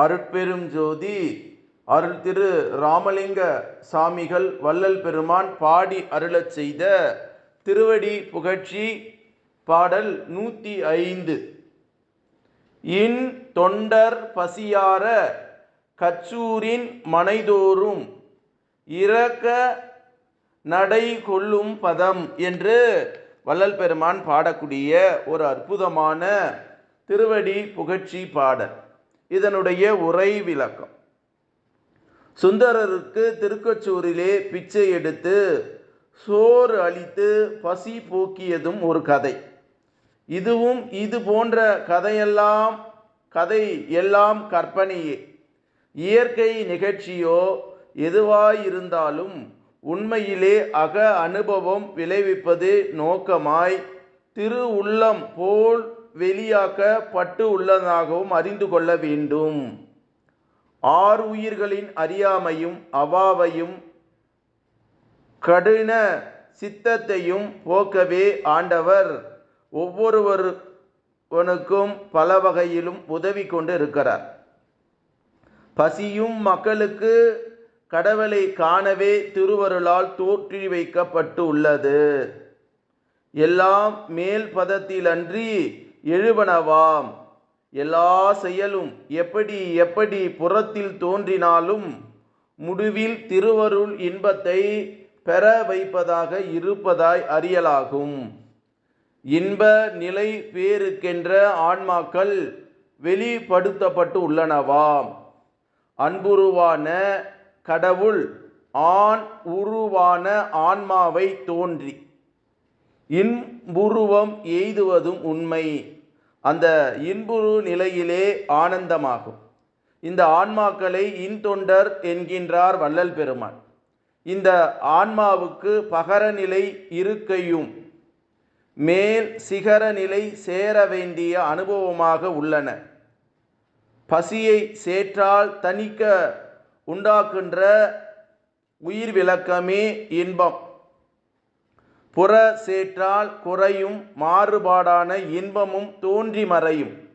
அருட்பெரும் ஜோதி அருள் திரு ராமலிங்க சாமிகள் வள்ளல் பெருமான் பாடி அருளச் செய்த திருவடி புகழ்ச்சி பாடல் நூற்றி ஐந்து. இன் தொண்டர் பசியார கச்சூரின் மனைதோறும் இறக்க நடை கொள்ளும் பதம் என்று வள்ளல் பெருமான் பாடக்கூடிய ஒரு அற்புதமான திருவடி புகழ்ச்சி பாடல். இதனுடைய உரை விளக்கம். சுந்தரருக்கு திருக்கச்சூரிலே பிச்சை எடுத்து சோறு அளித்து பசி போக்கியதும் ஒரு கதை. இதுவும் இது போன்ற கதையெல்லாம் கதை எல்லாம் கற்பனையே. இயற்கை நிகழ்ச்சியோ எதுவாயிருந்தாலும் உண்மையிலே அக அனுபவம் விளைவிப்பது நோக்கமாய் திரு உள்ளம் போல் வெளியாக்கப்பட்டு உள்ளதாகவும் அறிந்து கொள்ள வேண்டும். ஆறு உயிர்களின் அறியாமையும் அவாவையும் கடின சித்தத்தையும் போக்கவே ஆண்டவர் ஒவ்வொருவருவனுக்கும் பல வகையிலும் உதவி கொண்டு இருக்கிறார். பசியும் மக்களுக்கு கடவுளை காணவே திருவருளால் தோற்றி வைக்கப்பட்டு உள்ளது. எல்லாம் மேல் பதத்திலன்றி எழுவனவாம். எல்லா செயலும் எப்படி எப்படி புறத்தில் தோன்றினாலும் முடிவில் திருவருள் இன்பத்தை பெற வைப்பதாக இருப்பதாய் அறியலாகும். இன்ப நிலை பேருக்கென்ற ஆன்மாக்கள் வெளிப்படுத்தப்பட்டு உள்ளனவாம். அன்புருவான கடவுள் ஆண் உருவான ஆன்மாவை தோன்றி இன்புருவம் எய்துவதும் உண்மை. அந்த இன்புரு நிலையிலே ஆனந்தமாகும். இந்த ஆன்மாக்களை இன்தொண்டர் என்கின்றார் வள்ளல் பெருமான். இந்த ஆன்மாவுக்கு பகரநிலை இருக்கையும் மேல் சிகர நிலை சேர வேண்டிய அனுபவமாக உள்ளன. பசியை சேற்றால் தணிக்க உண்டாக்குன்ற உயிர் விளக்கமே இன்பம். புற சேற்றால் குறையும் மாறுபாடான இன்பமும் தோன்றி மறையும்.